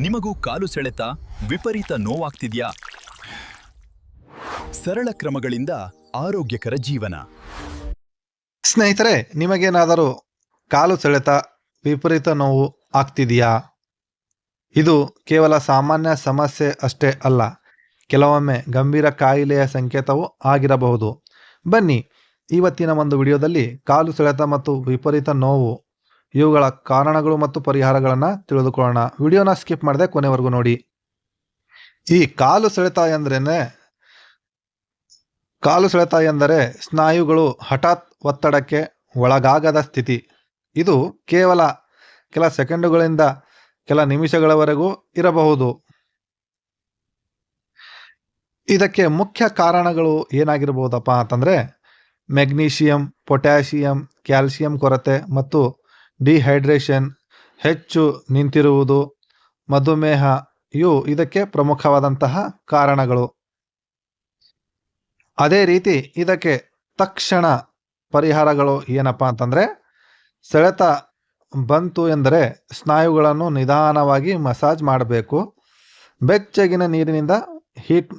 ನಿಮಗೂ ಕಾಲು ಸೆಳೆತ, ವಿಪರೀತ ನೋವಾಗ್ತಿದ್ಯಾ? ಸರಳ ಕ್ರಮಗಳಿಂದ ಆರೋಗ್ಯಕರ ಜೀವನ. ಸ್ನೇಹಿತರೆ, ನಿಮಗೇನಾದರೂ ಕಾಲು ಸೆಳೆತ, ವಿಪರೀತ ನೋವು ಆಗ್ತಿದೆಯಾ? ಇದು ಕೇವಲ ಸಾಮಾನ್ಯ ಸಮಸ್ಯೆ ಅಷ್ಟೇ ಅಲ್ಲ. ಕೆಲವೊಮ್ಮೆ ಗಂಭೀರ ಕಾಯಿಲೆಯ ಸಂಕೇತವೂ ಆಗಿರಬಹುದು. ಬನ್ನಿ ಇವತ್ತಿನ ಒಂದು ವಿಡಿಯೋದಲ್ಲಿ ಕಾಲು ಸೆಳೆತ ಮತ್ತು ವಿಪರೀತ ನೋವು ಇವುಗಳ ಕಾರಣಗಳು ಮತ್ತು ಪರಿಹಾರಗಳನ್ನು ತಿಳಿದುಕೊಳ್ಳೋಣ. ವಿಡಿಯೋನ ಸ್ಕಿಪ್ ಮಾಡದೆ ಕೊನೆವರೆಗೂ ನೋಡಿ. ಈ ಕಾಲು ಸೆಳೆತ ಎಂದ್ರೇನೆ, ಕಾಲು ಸೆಳೆತ ಎಂದರೆ ಸ್ನಾಯುಗಳು ಹಠಾತ್ ಒತ್ತಡಕ್ಕೆ ಒಳಗಾಗದ ಸ್ಥಿತಿ. ಇದು ಕೇವಲ ಕೆಲ ಸೆಕೆಂಡುಗಳಿಂದ ಕೆಲ ನಿಮಿಷಗಳವರೆಗೂ ಇರಬಹುದು. ಇದಕ್ಕೆ ಮುಖ್ಯ ಕಾರಣಗಳು ಏನಾಗಿರಬಹುದಪ್ಪ ಅಂತಂದರೆ, ಮೆಗ್ನೀಷಿಯಂ, ಪೊಟ್ಯಾಷಿಯಂ, ಕ್ಯಾಲ್ಸಿಯಂ ಕೊರತೆ ಮತ್ತು ಡಿಹೈಡ್ರೇಷನ್ ಹೆಚ್ಚು ನಿಂತಿರುವುದು, ಮಧುಮೇಹ, ಇವು ಇದಕ್ಕೆ ಪ್ರಮುಖವಾದಂತಹ ಕಾರಣಗಳು. ಅದೇ ರೀತಿ ಇದಕ್ಕೆ ತಕ್ಷಣ ಪರಿಹಾರಗಳು ಏನಪ್ಪ ಅಂತಂದರೆ, ಸೆಳೆತ ಬಂತು ಎಂದರೆ ಸ್ನಾಯುಗಳನ್ನು ನಿಧಾನವಾಗಿ ಮಸಾಜ್ ಮಾಡಬೇಕು. ಬೆಚ್ಚಗಿನ ನೀರಿನಿಂದ ಹೀಟ್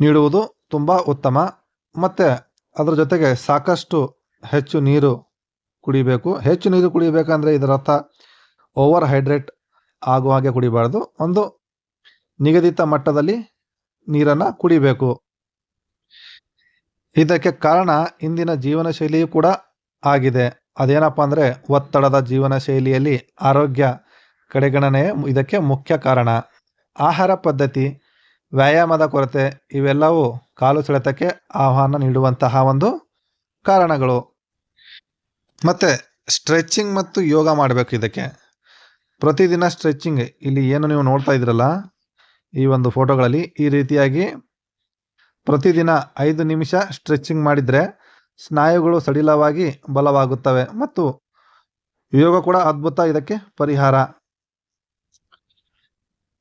ನೀಡುವುದು ತುಂಬ ಉತ್ತಮ. ಮತ್ತು ಅದರ ಜೊತೆಗೆ ಸಾಕಷ್ಟು ಹೆಚ್ಚು ನೀರು ಕುಡಿಬೇಕು. ಹೆಚ್ಚು ನೀರು ಕುಡಿಬೇಕಂದ್ರೆ ಇದರರ್ಥ ಓವರ್ ಹೈಡ್ರೇಟ್ ಆಗುವ ಹಾಗೆ ಕುಡಿಬಾರ್ದು. ಒಂದು ನಿಗದಿತ ಮಟ್ಟದಲ್ಲಿ ನೀರನ್ನು ಕುಡಿಬೇಕು. ಇದಕ್ಕೆ ಕಾರಣ ಇಂದಿನ ಜೀವನ ಶೈಲಿಯೂ ಕೂಡ ಆಗಿದೆ. ಅದೇನಪ್ಪ ಅಂದರೆ ಒತ್ತಡದ ಜೀವನ ಶೈಲಿಯಲ್ಲಿ ಆರೋಗ್ಯ ಕಡೆಗಣನೆ ಇದಕ್ಕೆ ಮುಖ್ಯ ಕಾರಣ. ಆಹಾರ ಪದ್ಧತಿ, ವ್ಯಾಯಾಮದ ಕೊರತೆ ಇವೆಲ್ಲವೂ ಕಾಲು ಸೆಳೆತಕ್ಕೆ ಆಹ್ವಾನ ನೀಡುವಂತಹ ಒಂದು ಕಾರಣಗಳು. ಮತ್ತು ಸ್ಟ್ರೆಚಿಂಗ್ ಮತ್ತು ಯೋಗ ಮಾಡಬೇಕು ಇದಕ್ಕೆ. ಪ್ರತಿದಿನ ಸ್ಟ್ರೆಚಿಂಗ್ ಇಲ್ಲಿ ಏನು ನೀವು ನೋಡ್ತಾ ಇದ್ದೀರಲ್ಲ ಈ ಒಂದು ಫೋಟೋಗಳಲ್ಲಿ ಈ ರೀತಿಯಾಗಿ ಪ್ರತಿದಿನ ಐದು ನಿಮಿಷ ಸ್ಟ್ರೆಚಿಂಗ್ ಮಾಡಿದರೆ ಸ್ನಾಯುಗಳು ಸಡಿಲವಾಗಿ ಬಲವಾಗುತ್ತವೆ ಮತ್ತು ಯೋಗ ಕೂಡ ಅದ್ಭುತ ಇದಕ್ಕೆ ಪರಿಹಾರ.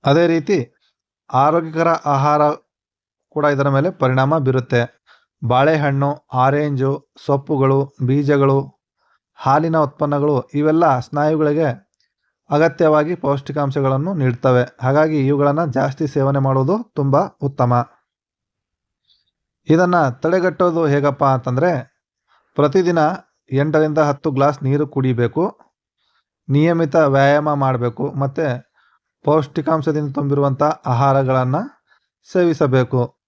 ಅದೇ ರೀತಿ ಆರೋಗ್ಯಕರ ಆಹಾರ ಕೂಡ ಇದರ ಮೇಲೆ ಪರಿಣಾಮ ಬೀರುತ್ತೆ. ಬಾಳೆಹಣ್ಣು, ಆರೆಂಜು, ಸೊಪ್ಪುಗಳು, ಬೀಜಗಳು ಹಾಲಿನ ಉತ್ಪನ್ನಗಳು ಇವೆಲ್ಲ ಸ್ನಾಯುಗಳಿಗೆ ಅಗತ್ಯವಾಗಿ ಪೌಷ್ಟಿಕಾಂಶಗಳನ್ನು ನೀಡ್ತವೆ. ಹಾಗಾಗಿ ಇವುಗಳನ್ನು ಜಾಸ್ತಿ ಸೇವನೆ ಮಾಡುವುದು ತುಂಬ ಉತ್ತಮ. ಇದನ್ನು ತಡೆಗಟ್ಟೋದು ಹೇಗಪ್ಪ ಅಂತಂದರೆ, ಪ್ರತಿದಿನ ಎಂಟರಿಂದ ಹತ್ತು ಗ್ಲಾಸ್ ನೀರು ಕುಡಿಬೇಕು. ನಿಯಮಿತ ವ್ಯಾಯಾಮ ಮಾಡಬೇಕು. ಮತ್ತು ಪೌಷ್ಟಿಕಾಂಶದಿಂದ ತುಂಬಿರುವಂಥ ಆಹಾರಗಳನ್ನು ಸೇವಿಸಬೇಕು.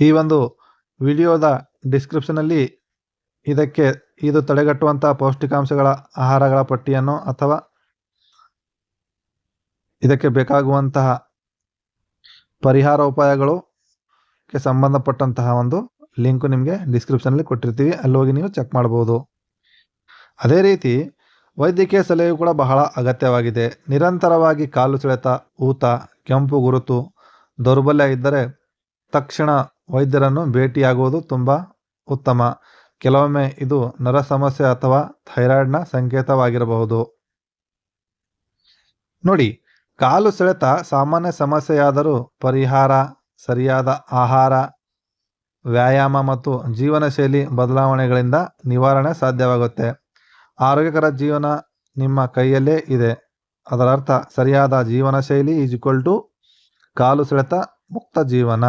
ಈ ಒಂದು ವಿಡಿಯೋದ ಡಿಸ್ಕ್ರಿಪ್ಷನಲ್ಲಿ ಇದಕ್ಕೆ ಇದು ತಡೆಗಟ್ಟುವಂತಹ ಪೌಷ್ಟಿಕಾಂಶಗಳ ಆಹಾರಗಳ ಪಟ್ಟಿಯನ್ನು ಅಥವಾ ಇದಕ್ಕೆ ಬೇಕಾಗುವಂತಹ ಪರಿಹಾರ ಉಪಾಯಗಳು ಕ್ಕೆ ಸಂಬಂಧಪಟ್ಟಂತಹ ಒಂದು ಲಿಂಕು ನಿಮಗೆ ಡಿಸ್ಕ್ರಿಪ್ಷನಲ್ಲಿ ಕೊಟ್ಟಿರ್ತೀವಿ. ಅಲ್ಲಿ ಹೋಗಿ ನೀವು ಚೆಕ್ ಮಾಡ್ಬೋದು. ಅದೇ ರೀತಿ ವೈದ್ಯಕೀಯ ಸಲಹೆಯು ಕೂಡ ಬಹಳ ಅಗತ್ಯವಾಗಿದೆ. ನಿರಂತರವಾಗಿ ಕಾಲು ಸೆಳೆತ, ಊತ, ಕೆಂಪು ಗುರುತು, ದೌರ್ಬಲ್ಯ ಇದ್ದರೆ ತಕ್ಷಣ ವೈದ್ಯರನ್ನು ಭೇಟಿಯಾಗುವುದು ತುಂಬ ಉತ್ತಮ. ಕೆಲವೊಮ್ಮೆ ಇದು ನರ ಸಮಸ್ಯೆ ಅಥವಾ ಥೈರಾಯ್ಡ್ನ ಸಂಕೇತವಾಗಿರಬಹುದು. ನೋಡಿ, ಕಾಲು ಸೆಳೆತ ಸಾಮಾನ್ಯ ಸಮಸ್ಯೆಯಾದರೂ ಪರಿಹಾರ, ಸರಿಯಾದ ಆಹಾರ, ವ್ಯಾಯಾಮ ಮತ್ತು ಜೀವನ ಶೈಲಿ ಬದಲಾವಣೆಗಳಿಂದ ನಿವಾರಣೆ ಸಾಧ್ಯವಾಗುತ್ತೆ. ಆರೋಗ್ಯಕರ ಜೀವನ ನಿಮ್ಮ ಕೈಯಲ್ಲೇ ಇದೆ. ಅದರ ಅರ್ಥ ಸರಿಯಾದ ಜೀವನ ಶೈಲಿ ಈಸ್ ಈಕ್ವಲ್ ಟು ಕಾಲು ಸೆಳೆತ ಮುಕ್ತ ಜೀವನ.